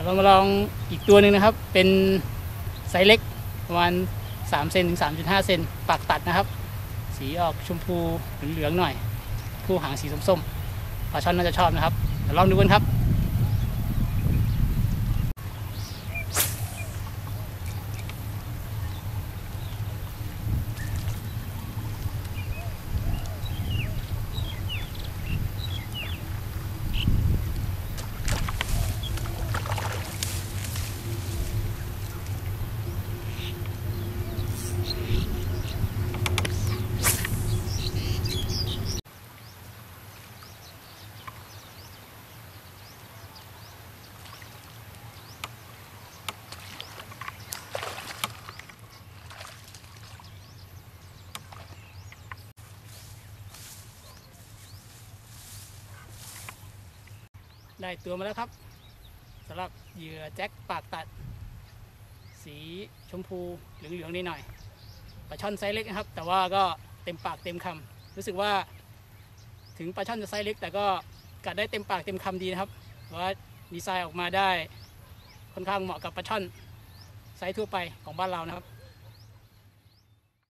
เรามาลองอีกตัวหนึ่งนะครับ เป็นไซส์เล็กประมาณ3เซนถึง 3.5 เซนปากตัดนะครับ สีออกชมพูเหลืองๆหน่อย ผู้หางสีส้มๆปลาช่อนน่าจะชอบนะครับเดี๋ยวลองดูกันครับ ได้ตัวมาแล้วครับสำหรับเหยื่อแจ็คปากตัด สีชมพูเหลืองๆนิดหน่อยปลาช่อนไซส์เล็กนะครับ แต่ว่าก็เต็มปากเต็มคำรู้สึกว่า ถึงปลาช่อนจะไซส์เล็ก แต่ก็กัดได้เต็มปากเต็มคำดีนะครับว่าดีไซน์ออกมาได้ค่อนข้างเหมาะกับปลาช่อนไซส์ทั่วไปของบ้านเรานะครับ